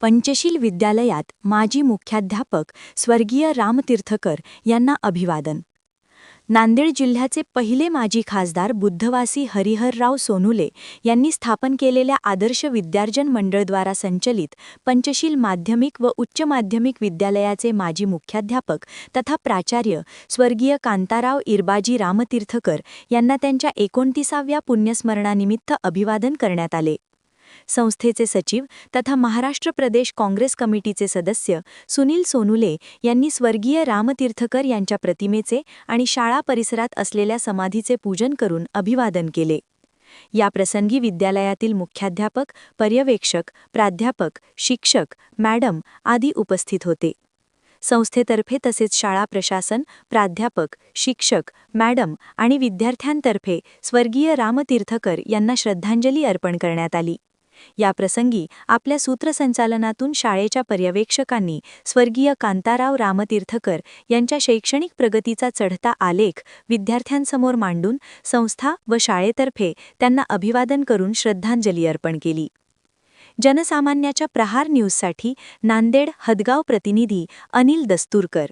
पंचशील विद्यालयात माजी मुख्याध्यापक स्वर्गीय रामतीर्थकर यांना अभिवादन. नांदेड जिल्ह्याचे पहिले माजी खासदार बुद्धवासी हरिहरराव सोनुले यांनी स्थापन केलेल्या आदर्श विद्यार्जन मंडळद्वारा संचलित पंचशील माध्यमिक व उच्च माध्यमिक विद्यालयाचे माजी मुख्याध्यापक तथा प्राचार्य स्वर्गीय कांताराव इरबाजी रामतीर्थकर यांना त्यांच्या एकोणतीसाव्या पुण्यस्मरणानिमित्त अभिवादन करण्यात आले. संस्थेचे सचिव तथा महाराष्ट्र प्रदेश काँग्रेस कमिटीचे सदस्य सुनील सोनुले यांनी स्वर्गीय रामतीर्थकर यांच्या प्रतिमेचे आणि शाळा परिसरात असलेल्या समाधीचे पूजन करून अभिवादन केले. या प्रसंगी विद्यालयातील मुख्याध्यापक पर्यवेक्षक प्राध्यापक शिक्षक मॅडम आदी उपस्थित होते. संस्थेतर्फे तसेच शाळा प्रशासन प्राध्यापक शिक्षक मॅडम आणि विद्यार्थ्यांतर्फे स्वर्गीय रामतीर्थकर यांना श्रद्धांजली अर्पण करण्यात आली. या प्रसंगी आपल्या सूत्रसंचालनातून शाळेच्या पर्यवेक्षकांनी स्वर्गीय कांताराव रामतीर्थकर यांच्या शैक्षणिक प्रगतीचा चढता आलेख विद्यार्थ्यांसमोर मांडून संस्था व शाळेतर्फे त्यांना अभिवादन करून श्रद्धांजली अर्पण केली. जनसामान्याच्या प्रहार न्यूजसाठी नांदेड हदगाव प्रतिनिधी अनिल दस्तूरकर.